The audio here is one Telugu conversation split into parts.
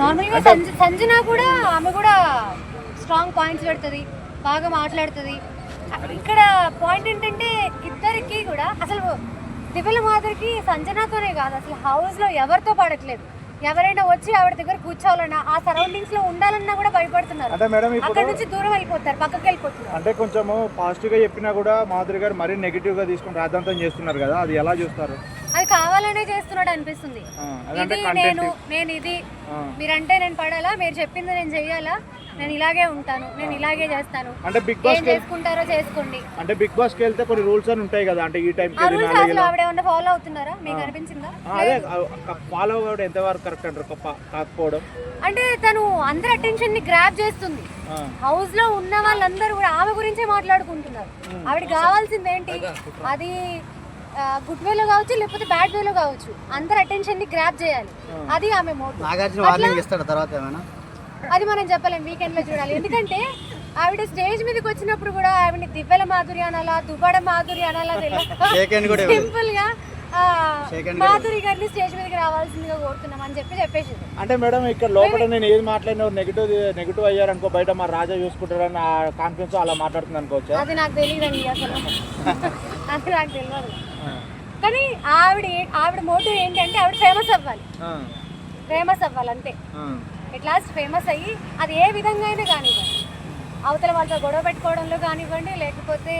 నార్మల్గా సంజ సంజన కూడా ఆమె కూడా స్ట్రాంగ్ పాయింట్స్ పెడుతుంది బాగా మాట్లాడుతుంది. ఇక్కడ పాయింట్ ఏంటంటే ఇద్దరికి కూడా అసలు దివ్యల మాదిరికి సంజనతోనే కాదు అసలు హౌస్లో ఎవరితో పడట్లేదు. ఎవరైనా వచ్చి ఆవిడ దగ్గర కూర్చోవాలన్నా ఆ సరౌండింగ్స్లో ఉండాలన్నా కూడా భయపడుతున్నారు. అంటే మేడం అక్కడ నుంచి దూరం వెళ్ళిపోతారు పక్కకి వెళ్ళిపోతున్నారు అంటే కొంచెము పాజిటివ్గా చెప్పినా కూడా మాధురి గారు మరీ నెగిటివ్గా తీసుకుని రాద్ధాంతం చేస్తున్నారు కదా అది ఎలా చూస్తారు? కావాలనే చేస్తున్నాడు అనిపిస్తుంది. ఇది నేను నేను ఇది. మీరంటే నేను పడాలా? మీరు చెప్పింది నేను చెయ్యాలా? నేను ఇలాగే ఉంటాను. నేను ఇలాగే చేస్తాను. అంటే బిగ్ ఏం బాస్ చేసుకుంటారో చేసుకోండి. అంటే బిగ్ బాస్కి వెళ్తే కొన్ని రూల్స్ అని ఉంటాయి కదా అంటే ఈ టైం ఆ కి రూల్స్ అసలు. ఆవిడ ఏమన్నా ఫాలో అవుతున్నారా? మీకు అనిపించిందా? అదే ఫాలో అవ్వడం ఎంతవరకు కరెక్ట్ అంటారు? కాకపోవడం. అంటే తను అందరి అటెన్షన్ని గ్రాప్ చేస్తుంది. హౌస్లో ఉన్న వాళ్ళందరూ కూడా ఆమె గురించే మాట్లాడుకుంటున్నారు. ఆవిడకి కావాల్సింది ఏంటి అది గుడ్ వేలో కావచ్చు లేకపోతే బ్యాడ్ వేలో కావచ్చు. అందరి అటెన్షన్ని గ్రాప్ చేయాలి. అది ఆమె మోటివ్ నాగార్జున వార్నింగ్ ఇస్తాడు తర్వాత ఏమైనా? అది మనం చెప్పలేం వీకెండ్లో చూడాలి. ఎందుకంటే ఆవిడ స్టేజ్ మీదకి వచ్చినప్పుడు కూడా ఆవిడ దివ్యల మాధురి అనాలా దువ్వడ మాధురి అనాలా ఇవ్వలేదు. సింపుల్గా మాధురి గారిని స్టేజ్ మీదకి రావాల్సిందిగా కోరుతున్నాం అని చెప్పి చెప్పేసి అంటే మేడం ఇక్కడ లోపల నేను ఏది మాట్లాడినా నెగిటివ్ నెగిటివ్ అయ్యారు అనుకో బయట మా రాజా చూసుకుంటారని ఆ కాన్ఫిడెన్స్ అలా మాట్లాడుతుంది అనుకోవచ్చా అది నాకు తెలియదండి అసలు. అది నాకు తెలియదు. కానీ ఆవిడ ఆవిడ మోటివ్ ఏంటంటే ఆవిడ ఫేమస్ అవ్వాలి. ఫేమస్ అవ్వాలి అంతే. ఎట్ లాస్ట్ ఫేమస్ అయ్యి అది ఏ విధంగా అయినా కానివ్వండి. అవతల వాళ్ళతో గొడవ పెట్టుకోవడంలో కానివ్వండి లేకపోతే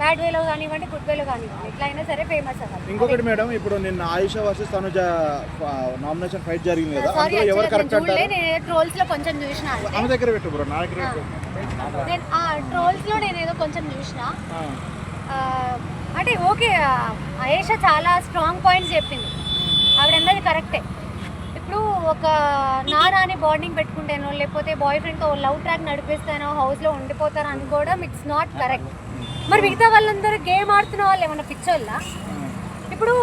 బ్యాడ్ వేలో కానివ్వండి గుడ్ వేలో కానివ్వండి ఎట్లా అయినా సరే ఫేమస్ అవ్వాలి. ఇంకొకటి మేడం ఇప్పుడు నిన్న Ayusha versus Tanuja nomination fight జరిగింది కదా అందులో ఎవరు కరెక్ట్ అంటారు? నేను ట్రోల్స్లో కొంచెం చూసిన. ఆమె దగ్గర పెట్టు బ్రో నా దగ్గర నేను ఆ ట్రోల్స్లో నేను ఏదో కొంచెం చూసిన. అంటే ఓకే అయేష చాలా స్ట్రాంగ్ పాయింట్స్ చెప్పింది. ఆవిడ అన్నది కరెక్టే. ఇప్పుడు ఒక నానా అని బాండింగ్ పెట్టుకుంటానో లేకపోతే బాయ్ ఫ్రెండ్తో లవ్ ట్రాక్ నడిపిస్తానో హౌస్లో ఉండిపోతారో అనుకోవడం ఇట్స్ నాట్ కరెక్ట్ మరి మిగతా వాళ్ళందరూ గేమ్ ఆడుతున్న వాళ్ళు ఏమన్నా పిచ్చోళ్ళా? ఇప్పుడు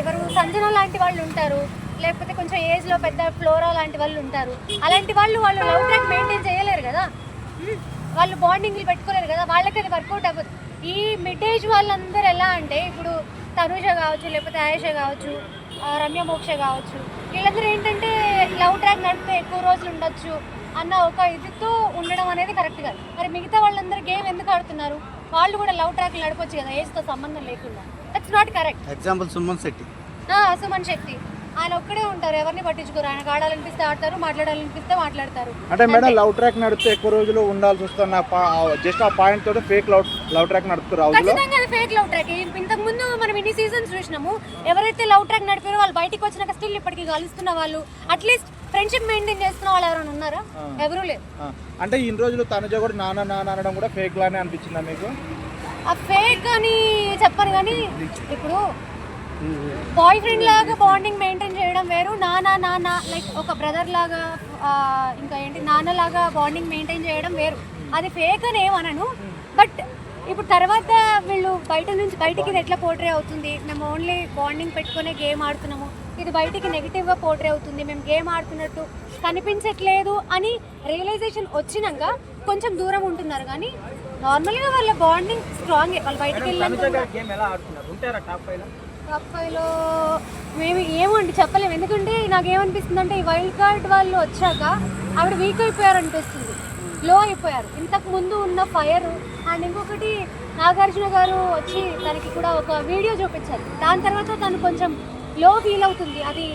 ఎవరు సంజన లాంటి వాళ్ళు ఉంటారు లేకపోతే కొంచెం ఏజ్లో పెద్ద ఫ్లోరా లాంటి వాళ్ళు ఉంటారు అలాంటి వాళ్ళు వాళ్ళు లవ్ ట్రాక్ మెయింటైన్ చేయలేరు కదా? వాళ్ళు బాండింగ్లు పెట్టుకోలేరు కదా వాళ్ళకి అది వర్కౌట్ అవ్వదు. ఈ మిడ్ ఏజ్ వాళ్ళందరూ ఎలా అంటే ఇప్పుడు తనుజ కావచ్చు లేకపోతే ఆయేష కావచ్చు రమ్య మోక్ష కావచ్చు వీళ్ళందరూ ఏంటంటే లవ్ ట్రాక్ నడిపితే ఎక్కువ రోజులు ఉండొచ్చు అన్న ఒక ఇదితో ఉండడం అనేది కరెక్ట్ కాదు. మరి మిగతా వాళ్ళందరూ గేమ్ ఎందుకు ఆడుతున్నారు? వాళ్ళు కూడా లవ్ ట్రాక్ నడపొచ్చు కదా ఏజ్తో సంబంధం లేకుండా. That's not correct example Suman Shetty. Suman Shakti ఆయన ఒక్కడే ఉంటారు. ఎవరిని పట్టించుకోరు. ఆయన ఆడాలనిపిస్తే ఆడతారు మాట్లాడాలనిపిస్తే మాట్లాడతారు. అంటే మేడం లవ్ ట్రాక్ నడిపితే ఎక్కువ రోజులు ఉండాల్సి వస్తుంది జస్ట్ ఆ పాయింట్ తోటి ఫేక్ లవ్ లవ్ ట్రాక్ నడుపుతారు ఖచ్చితంగా అది ఫేక్ లవ్ ట్రాక్ ఇంతకు ముందు మనం ఇన్ని సీజన్స్ చూసినాము ఎవరైతే లవ్ ట్రాక్ నడిపారో వాళ్ళు బయటికి వచ్చినాక స్టిల్ ఇప్పటికీ కలుస్తున్న వాళ్ళు అట్లీస్ట్ ఫ్రెండ్షిప్ మెయింటైన్ చేస్తున్న వాళ్ళు ఎవరైనా ఉన్నారా? ఎవరూ ఆ, అంటే ఇన్ని రోజులు తనుజ కూడా నాన్న నాన్న అనడం కూడా ఫేక్ లానే అనిపించిందా మీకు? ఆ ఫేక్ అని చెప్పను కానీ ఇప్పుడు బాయ్ ఫ్రెండ్ లాగా బాండింగ్ మెయింటైన్ చేయడం వేరు. నాన్న నాన్న లైక్ ఒక బ్రదర్ లాగా ఇంకా ఏంటి నాన్న లాగా బాండింగ్ మెయింటైన్ చేయడం వేరు. అది ఫేక్ అని ఏమనను. బట్ ఇప్పుడు తర్వాత వీళ్ళు బయట నుంచి బయటికి ఇది ఎట్లా పోర్ట్రే అవుతుంది? మేము ఓన్లీ బాండింగ్ పెట్టుకునే గేమ్ ఆడుతున్నాము. ఇది బయటికి నెగిటివ్గా పోర్ట్రే అవుతుంది. మేము గేమ్ ఆడుతున్నట్టు కనిపించట్లేదు అని రియలైజేషన్ వచ్చినాక కొంచెం దూరం ఉంటున్నారు. కానీ నార్మల్గా వాళ్ళ బాండింగ్ స్ట్రాంగ్ వాళ్ళు బయటికి వెళ్ళినంత టాప్ ఫైవ్ టాప్ ఫైవ్లో మేము ఏమో అండి చెప్పలేము. ఎందుకంటే నాకేమనిపిస్తుంది అంటే ఈ వైల్డ్ కార్డ్ వాళ్ళు వచ్చాక ఆవిడ వీక్ అయిపోయారు అనిపిస్తుంది లో అయిపోయారు. ఇంతకు ముందు ఉన్న ఫైర్ అండ్ ఇంకొకటి నాగార్జున గారు వచ్చి తనకి కూడా ఒక వీడియో చూపించారు. దాని తర్వాత తను కొంచెం లో ఫీల్ అవుతుంది. అది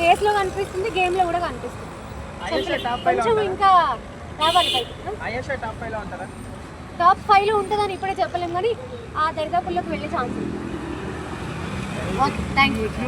ఫేస్లో కనిపిస్తుంది గేమ్లో కూడా కనిపిస్తుంది. కొంచెం ఇంకా రావాలి టాప్ ఫైవ్లో ఉంటుందని ఇప్పుడే చెప్పలేము కానీ ఆ దరిదాపుల్లోకి వెళ్ళే ఛాన్స్ ఉంది. Okay, thank you.